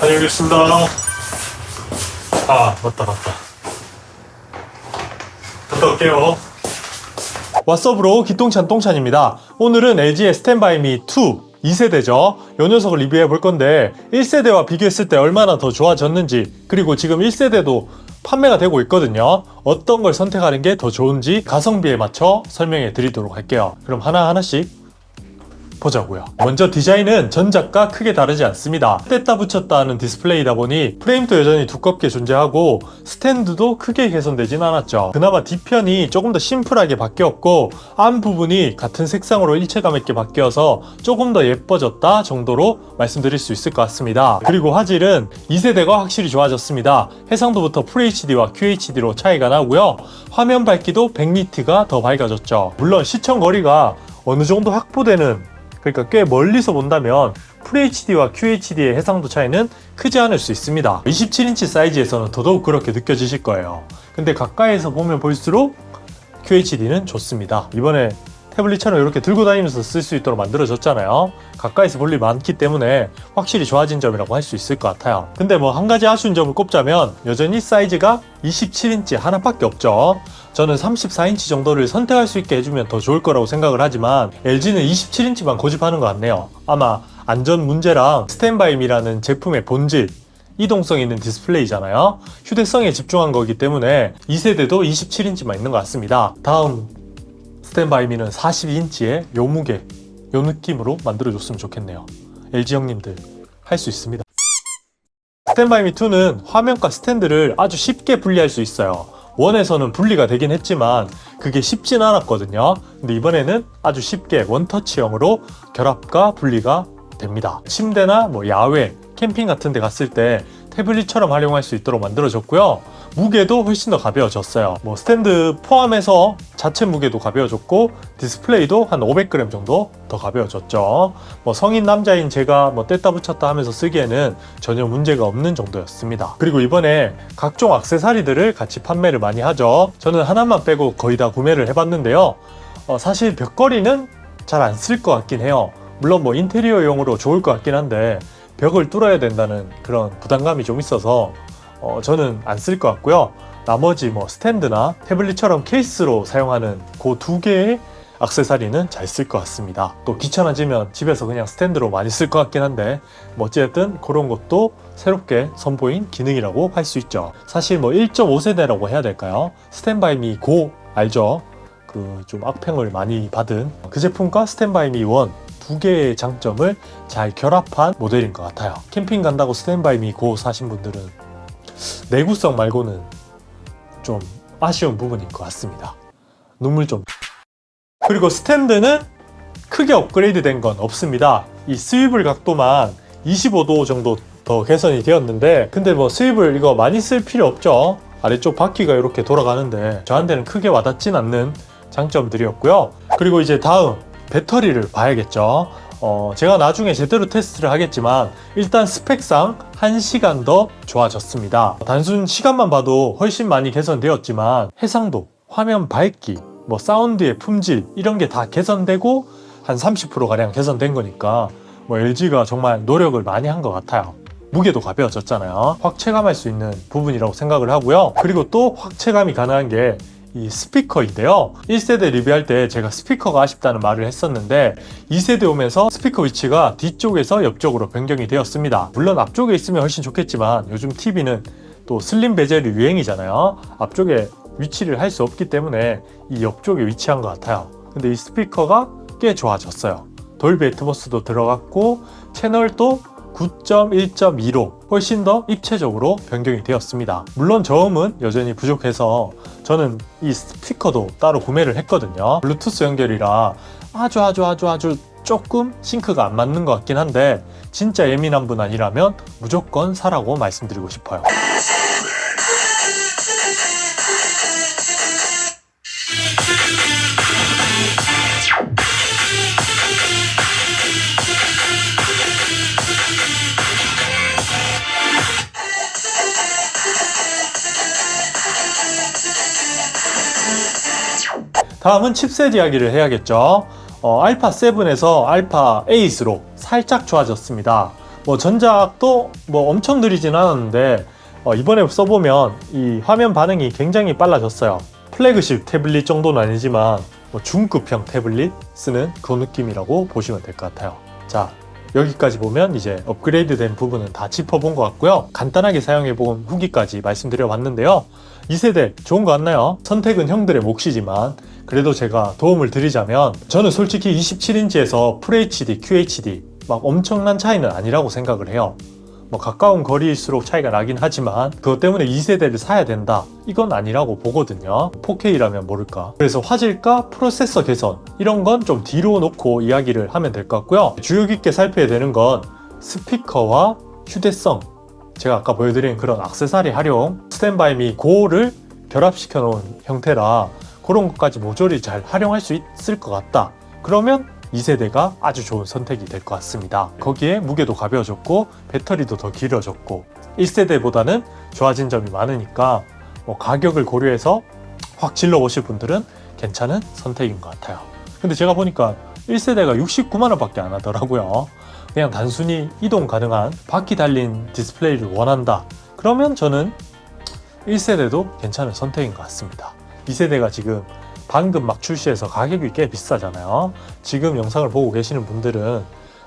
다녀오겠습니다. 아, 맞다, 맞다. 갔다 올게요. 왓썹으로 기똥찬 똥찬입니다. 오늘은 LG의 스탠바이미 2 2세대죠. 이 녀석을 리뷰해 볼 건데 1세대와 비교했을 때 얼마나 더 좋아졌는지 그리고 지금 1세대도 판매가 되고 있거든요. 어떤 걸 선택하는 게 더 좋은지 가성비에 맞춰 설명해 드리도록 할게요. 그럼 하나하나씩 보자고요. 먼저 디자인은 전작과 크게 다르지 않습니다. 뗐다 붙였다 하는 디스플레이다 보니 프레임도 여전히 두껍게 존재하고 스탠드도 크게 개선되진 않았죠. 그나마 뒤편이 조금 더 심플하게 바뀌었고 앞 부분이 같은 색상으로 일체감 있게 바뀌어서 조금 더 예뻐졌다 정도로 말씀드릴 수 있을 것 같습니다. 그리고 화질은 2세대가 확실히 좋아졌습니다. 해상도부터 FHD와 QHD로 차이가 나고요. 화면 밝기도 100니트가 더 밝아졌죠. 물론 시청 거리가 어느 정도 확보되는 그러니까 꽤 멀리서 본다면 FHD와 QHD의 해상도 차이는 크지 않을 수 있습니다. 27인치 사이즈에서는 더더욱 그렇게 느껴지실 거예요. 근데 가까이에서 보면 볼수록 QHD는 좋습니다. 이번에 태블릿처럼 이렇게 들고 다니면서 쓸 수 있도록 만들어졌잖아요. 가까이서 볼 일이 많기 때문에 확실히 좋아진 점이라고 할 수 있을 것 같아요. 근데 뭐 한 가지 아쉬운 점을 꼽자면 여전히 사이즈가 27인치 하나밖에 없죠. 저는 34인치 정도를 선택할 수 있게 해주면 더 좋을 거라고 생각을 하지만 LG는 27인치만 고집하는 것 같네요. 아마 안전 문제랑 스탠바임이라는 제품의 본질 이동성 있는 디스플레이잖아요. 휴대성에 집중한 거기 때문에 2세대도 27인치만 있는 것 같습니다. 다음 스탠바이미는 42인치의 요 무게, 요 느낌으로 만들어줬으면 좋겠네요. LG 형님들 할 수 있습니다. 스탠바이미 2는 화면과 스탠드를 아주 쉽게 분리할 수 있어요. 원에서는 분리가 되긴 했지만 그게 쉽진 않았거든요. 근데 이번에는 아주 쉽게 원터치형으로 결합과 분리가 됩니다. 침대나 뭐 야외, 캠핑 같은 데 갔을 때 태블릿처럼 활용할 수 있도록 만들어졌고요. 무게도 훨씬 더 가벼워졌어요. 뭐 스탠드 포함해서 자체 무게도 가벼워졌고 디스플레이도 한 500g 정도 더 가벼워졌죠. 뭐 성인 남자인 제가 뭐 뗐다 붙였다 하면서 쓰기에는 전혀 문제가 없는 정도였습니다. 그리고 이번에 각종 액세서리들을 같이 판매를 많이 하죠. 저는 하나만 빼고 거의 다 구매를 해봤는데요. 어, 사실 벽걸이는 잘 안 쓸 것 같긴 해요. 물론 뭐 인테리어용으로 좋을 것 같긴 한데 벽을 뚫어야 된다는 그런 부담감이 좀 있어서 어, 저는 안 쓸 것 같고요. 나머지 뭐 스탠드나 태블릿처럼 케이스로 사용하는 그 두 개의 액세서리는 잘 쓸 것 같습니다. 또 귀찮아지면 집에서 그냥 스탠드로 많이 쓸 것 같긴 한데 뭐 어쨌든 그런 것도 새롭게 선보인 기능이라고 할 수 있죠. 사실 뭐 1.5세대라고 해야 될까요? 스탠바이미 고 알죠? 그 좀 악평을 많이 받은 그 제품과 스탠바이미 1 두 개의 장점을 잘 결합한 모델인 것 같아요. 캠핑 간다고 스탠바이 미 고 사신 분들은 내구성 말고는 좀 아쉬운 부분인 것 같습니다. 눈물 좀. 그리고 스탠드는 크게 업그레이드 된 건 없습니다. 이 스위블 각도만 25도 정도 더 개선이 되었는데, 근데 뭐 스위블 이거 많이 쓸 필요 없죠. 아래쪽 바퀴가 이렇게 돌아가는데, 저한테는 크게 와닿진 않는 장점들이었고요. 그리고 이제 다음, 배터리를 봐야겠죠. 어, 제가 나중에 제대로 테스트를 하겠지만 일단 스펙상 1시간 더 좋아졌습니다. 단순 시간만 봐도 훨씬 많이 개선되었지만 해상도, 화면 밝기, 뭐 사운드의 품질 이런 게 다 개선되고 한 30%가량 개선된 거니까 뭐 LG가 정말 노력을 많이 한 것 같아요. 무게도 가벼워졌잖아요. 확 체감할 수 있는 부분이라고 생각을 하고요. 그리고 또 확 체감이 가능한 게 이 스피커인데요. 1세대 리뷰할 때 제가 스피커가 아쉽다는 말을 했었는데 2세대 오면서 스피커 위치가 뒤쪽에서 옆쪽으로 변경이 되었습니다. 물론 앞쪽에 있으면 훨씬 좋겠지만 요즘 TV는 또 슬림 베젤이 유행이잖아요. 앞쪽에 위치를 할 수 없기 때문에 이 옆쪽에 위치한 것 같아요. 근데 이 스피커가 꽤 좋아졌어요. 돌비 애트모스도 들어갔고 채널도 9.1.2로 훨씬 더 입체적으로 변경이 되었습니다. 물론 저음은 여전히 부족해서 저는 이 스피커도 따로 구매를 했거든요. 블루투스 연결이라 아주 아주 아주 아주 조금 싱크가 안 맞는 것 같긴 한데 진짜 예민한 분 아니라면 무조건 사라고 말씀드리고 싶어요. 다음은 칩셋 이야기를 해야겠죠. 어, 알파 7에서 알파 8으로 살짝 좋아졌습니다. 뭐 전작도 뭐 엄청 느리진 않았는데 어, 이번에 써보면 이 화면 반응이 굉장히 빨라졌어요. 플래그십 태블릿 정도는 아니지만 뭐 중급형 태블릿 쓰는 그 느낌이라고 보시면 될 것 같아요. 자, 여기까지 보면 이제 업그레이드 된 부분은 다 짚어본 것 같고요. 간단하게 사용해본 후기까지 말씀드려 봤는데요. 2세대 좋은 거 같나요? 선택은 형들의 몫이지만 그래도 제가 도움을 드리자면 저는 솔직히 27인치에서 FHD, QHD 막 엄청난 차이는 아니라고 생각을 해요. 뭐 가까운 거리일수록 차이가 나긴 하지만 그것 때문에 2세대를 사야 된다. 이건 아니라고 보거든요. 4K라면 모를까. 그래서 화질과 프로세서 개선 이런 건 좀 뒤로 놓고 이야기를 하면 될 것 같고요. 주의 깊게 살펴야 되는 건 스피커와 휴대성. 제가 아까 보여드린 그런 악세사리 활용 스탠바이미 고를 결합시켜 놓은 형태라 그런 것까지 모조리 잘 활용할 수 있을 것 같다. 그러면 2세대가 아주 좋은 선택이 될 것 같습니다. 거기에 무게도 가벼워졌고 배터리도 더 길어졌고 1세대보다는 좋아진 점이 많으니까 뭐 가격을 고려해서 확 질러보실 분들은 괜찮은 선택인 것 같아요. 근데 제가 보니까 1세대가 69만 원 밖에 안 하더라고요. 그냥 단순히 이동 가능한 바퀴 달린 디스플레이를 원한다. 그러면 저는 1세대도 괜찮은 선택인 것 같습니다. 2세대가 지금 방금 막 출시해서 가격이 꽤 비싸잖아요. 지금 영상을 보고 계시는 분들은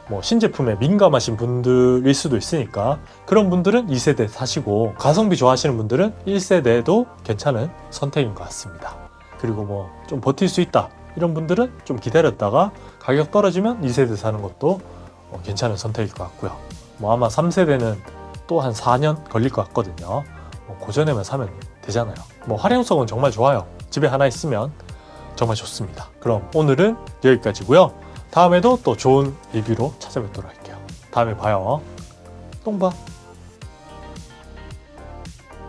뭐 신제품에 민감하신 분들일 수도 있으니까 그런 분들은 2세대 사시고 가성비 좋아하시는 분들은 1세대도 괜찮은 선택인 것 같습니다. 그리고 뭐 좀 버틸 수 있다 이런 분들은 좀 기다렸다가 가격 떨어지면 2세대 사는 것도 어, 괜찮은 선택일 것 같고요. 뭐 아마 3세대는 또 한 4년 걸릴 것 같거든요. 뭐 고전에만 사면 되잖아요. 뭐 활용성은 정말 좋아요. 집에 하나 있으면 정말 좋습니다. 그럼 오늘은 여기까지고요. 다음에도 또 좋은 리뷰로 찾아뵙도록 할게요. 다음에 봐요. 똥 봐.